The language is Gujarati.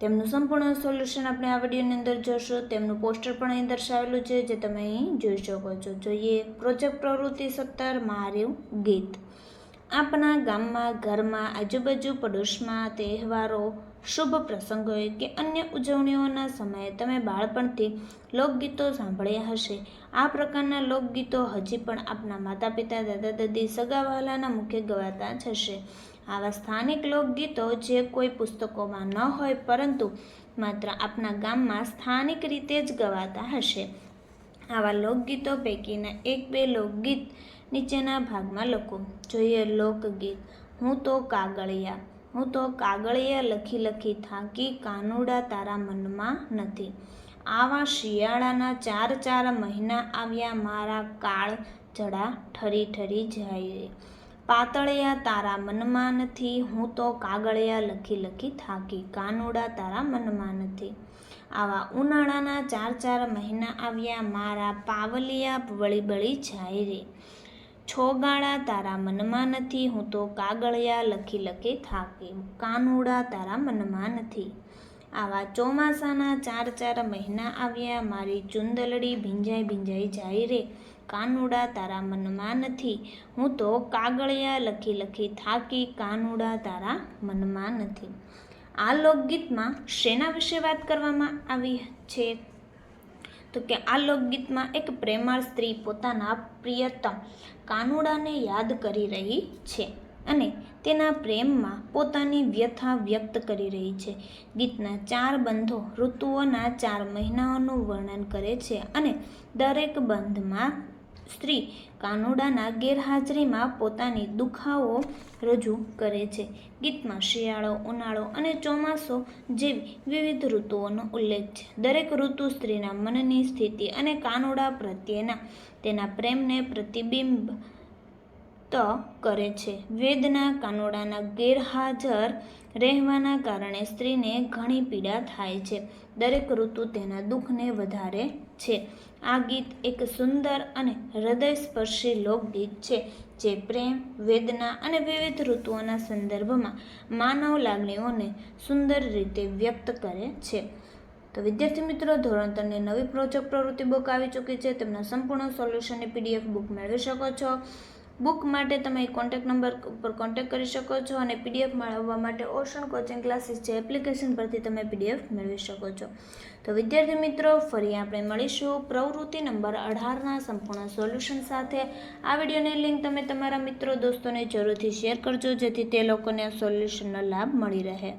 તેમનું સંપૂર્ણ સોલ્યુશન આપણે આ વિડીયોની અંદર જોશું. તેમનું પોસ્ટર પણ અહીં દર્શાવેલું છે, જે તમે અહીં જોઈ શકો છો. જોઈએ, પ્રોજેક્ટ પ્રવૃત્તિ સત્તર મારું ગીત. આપણા ગામમાં, ઘરમાં, આજુબાજુ પડોશમાં તહેવારો, શુભ પ્રસંગોએ કે અન્ય ઉજવણીઓના સમયે તમે બાળપણથી લોકગીતો સાંભળ્યા હશે. આ પ્રકારના લોકગીતો હજી પણ આપના માતા પિતા દાદા દાદી સગાવાલાના મુખે ગવાતા જ હશે. આવા સ્થાનિક લોકગીતો જે કોઈ પુસ્તકોમાં ન હોય પરંતુ માત્ર આપણા ગામમાં સ્થાનિક રીતે જ ગવાતા હશે. આવા લોકગીતો પૈકીના એક બે લોકગીત નીચેના ભાગમાં લખો. જોઈએ લોકગીત. હું તો કાગળિયા. હું તો કાગળિયા લખી લખી થાકી કાનુડા તારા મનમાં નથી. આવા શિયાળાના ચાર ચાર મહિના આવ્યા મારા કાળ જડા ઠરી ઠરી જાય. પાતળિયા તારા મનમાં નથી હું તો કાગળિયા લખી લખી થાકી, કાનુડા તારા મનમાં નથી આવા ઉનાળાના ચાર ચાર મહિના આવ્યા, મારા પાવલિયા વળી બળી જાય રે. છોગાળા તારા મનમાં નથી હું તો કાગળિયા લખી લખી થાકી, કાનુડા તારા મનમાં નથી આવા ચોમાસાના ચાર ચાર મહિના આવ્યા, મારી ચુંદલડી ભીંજાઈ ભીંજાઈ જાય રે. કાનુડા તારા મનમાં નથી. હું તો કાગળિયા લખી લખી થાકી કાનુડા તારા મનમાં નથી. આ લોકગીતમાં શેના વિશે વાત કરવામાં આવી છે? તો કે આ લોકગીતમાં એક પ્રેમાળ સ્ત્રી પોતાના પ્રિયતમ કાનુડાને યાદ કરી રહી છે અને તેના પ્રેમમાં પોતાની વ્યથા વ્યક્ત કરી રહી છે. ગીતના ચાર બંધો ઋતુઓના ચાર મહિનાઓનું વર્ણન કરે છે અને દરેક બંધમાં સ્ત્રી કાનોડાના ગેરહાજરીમાં પોતાની દુખાવો રજૂ કરે છે. ગીતમાં શિયાળો, ઉનાળો અને ચોમાસો જેવી વિવિધ ઋતુઓનો ઉલ્લેખ છે. દરેક ઋતુ સ્ત્રીના મનની સ્થિતિ અને કાનોડા પ્રત્યેના તેના પ્રેમને પ્રતિબિંબ ત કરે છે. વેદના કાનોડાના ગેરહાજર રહેવાના કારણે સ્ત્રીને ઘણી પીડા થાય છે. દરેક ઋતુ તેના દુઃખને વધારે છે. આ ગીત એક સુંદર અને હૃદયસ્પર્શી લોકગીત છે, જે પ્રેમ, વેદના અને વિવિધ ઋતુઓના સંદર્ભમાં માનવ લાગણીઓને સુંદર રીતે વ્યક્ત કરે છે. તો વિદ્યાર્થી મિત્રો, ધોરણ ત્રણની નવી પ્રોજેક્ટ પ્રવૃત્તિ બુક આવી ચૂકી છે. તેમના સંપૂર્ણ સોલ્યુશનની પીડીએફ બુક મેળવી શકો છો. બુક માટે તમે કોન્ટેક્ટ નંબર ઉપર કોન્ટેક્ટ કરી શકો છો અને પીડીએફ મેળવવા માટે ઓશન કોચિંગ ક્લાસીસ જે એપ્લિકેશન પરથી તમે પીડીએફ મેળવી શકો છો. તો વિદ્યાર્થી મિત્રો, ફરી આપણે મળીશું પ્રવૃત્તિ નંબર અઢારના સંપૂર્ણ સોલ્યુશન સાથે. આ વિડીયોની લિંક તમે તમારા મિત્રો, દોસ્તોને જરૂરથી શેર કરજો, જેથી તે લોકોને સોલ્યુશનનો લાભ મળી રહે.